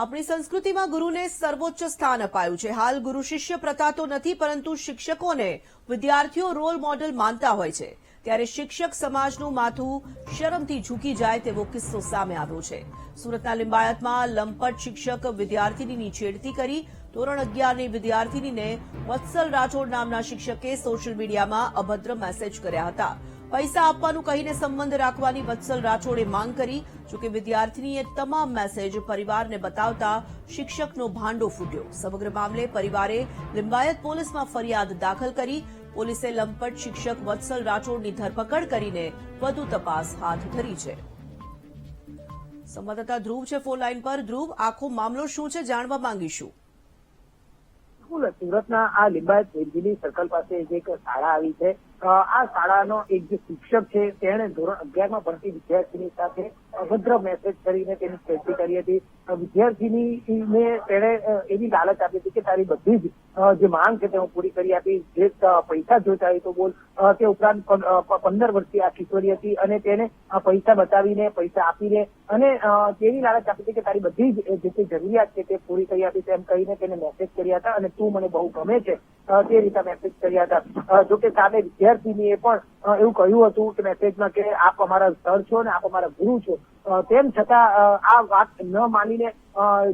આપણી સંસ્કૃતિમાં ગુરુને સર્વોચ્ચ સ્થાન અપાયું છે. હાલ ગુરુ શિષ્ય પ્રથા તો નથી, પરંતુ શિક્ષકોને વિદ્યાર્થીઓ રોલ મોડલ માનતા હોય છે. ત્યારે શિક્ષક સમાજનું માથું શરમથી ઝૂકી જાય તેવો કિસ્સો સામે આવ્યો છે. સુરતના લિંબાયતમાં લંપટ શિક્ષક વિદ્યાર્થીની છેડતી કરી ધોરણ અગિયારની વિદ્યાર્થીનીને વત્સલ રાઠોડ નામના શિક્ષકે સોશિયલ મીડિયામાં અભદ્ર મેસેજ કર્યા હતા. પૈસા આપવાનું કહીને સંબંધ રાખવાની વત્સલ રાઠોડે માંગ કરી. જોકે વિદ્યાર્થીનીએ તમામ મેસેજ પરિવારને બતાવતા શિક્ષકનો ભાંડો ફૂટ્યો. સમગ્ર મામલે પરિવારે લિંબાયત પોલીસમાં ફરિયાદ દાખલ કરી. પોલીસે લંપટ શિક્ષક વત્સલ રાઠોડની ધરપકડ કરીને વધુ તપાસ હાથ ધરી છે. સંવાદદાતા ધ્રુવ છે ફોન લાઈન પર. ધ્રુવ, આખો મામલો શું છે જાણવા માંગીશું? બિલકુલ સુરતના આ લિંબાયત વેલજીની સર્કલ પાસે એક શાળા આવી છે આ શાળાનો એક જે શિક્ષક છે, તેણે ધોરણ અગિયારમાં ભણતી વિદ્યાર્થીની સાથે અભદ્ર મેસેજ કરીને તેની છેડતી કરી હતી. વિદ્યાર્થીની ને તેણે એવી લાલચ આપી હતી કે તારી બધી જ જે માંગ છે તે હું પૂરી કરી આપીશ. જે પૈસા જોઈતા હોય તો બોલ. તે ઉપરાંત પંદર વર્ષથી આ કિશોરી હતી અને તેને પૈસા બતાવીને, પૈસા આપીને અને તેની લાલચ આપી હતી કે તારી બધી જે તે જરૂરિયાત છે તે પૂરી કરી આપીશ એમ કહીને તેને મેસેજ કર્યા હતા અને તું મને બહુ ગમે છે તે રીતે મેસેજ કર્યા હતા. જોકે સામે વિદ્યાર્થીનીએ પણ એવું કહ્યું હતું કે મેસેજમાં કે આપ અમારા સર છો ને આપ અમારા ગુરુ છો. તેમ છતાં આ વાત ન માનીને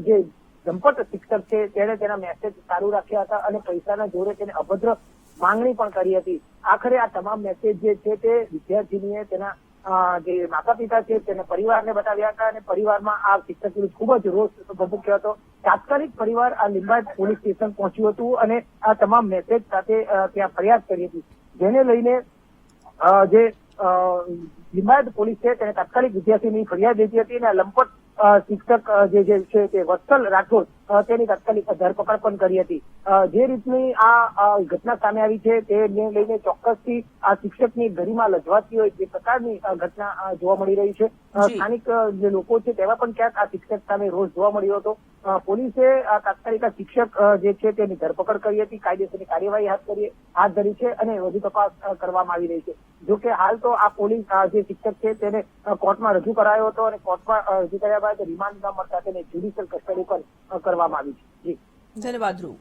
જે જંપટ શિક્ષક છે, તેણે તેના મેસેજ ચાલુ રાખ્યા હતા અને પૈસાના જોરે તેને અભદ્ર માંગણી પણ કરી હતી. આખરે આ તમામ મેસેજ જે છે તે વિદ્યાર્થીનીએ તેના જે માતા પિતા છે તેને પરિવારને બતાવ્યા હતા અને પરિવારમાં આ શિક્ષક વિરુદ્ધ ખૂબ જ રોષ ભભૂક્યો હતો. તાત્કાલિક પરિવાર આ લિંબાયત પોલીસ સ્ટેશન પહોંચ્યું હતું અને આ તમામ મેસેજ સાથે ત્યાં ફરિયાદ કરી હતી. જેને લઈને જે લિંબાયત પોલીસ છે તેને તાત્કાલિક વિદ્યાર્થીની ફરિયાદ લીધી હતી અને લંપટ શિક્ષક જે છે તે વત્સલ રાઠોડ તેની તાત્કાલિક ધરપકડ પણ કરી હતી. જે રીતની આ ઘટના સામે આવી છે તેને લઈને ચોક્કસથી આ શિક્ષકની ગરિમા લજવાતી હોય તે પ્રકારની ઘટના જોવા મળી રહી છે. સ્થાનિક જે લોકો છે તેમાં પણ ક્યાંક આ શિક્ષક સામે રોષ જોવા મળ્યો હતો. પોલીસે તાત્કાલિક આ શિક્ષક જે છે તેની ધરપકડ કરી હતી. કાયદેસરની કાર્યવાહી હાથ કરી હાથ ધરી છે અને વધુ તપાસ કરવામાં આવી રહી છે. જો કે હાલ તો આ પોલીસ આ જે શિક્ષક છે તેને કોર્ટમાં રજૂ કરાયો હતો અને કોર્ટમાં રજૂ કર્યા બાદ રિમાન્ડ ન મળતા તેને જ્યુડિશિયલ કસ્ટડી પર કરવામાં આવી છે. ધન્યવાદ ધ્રુવ.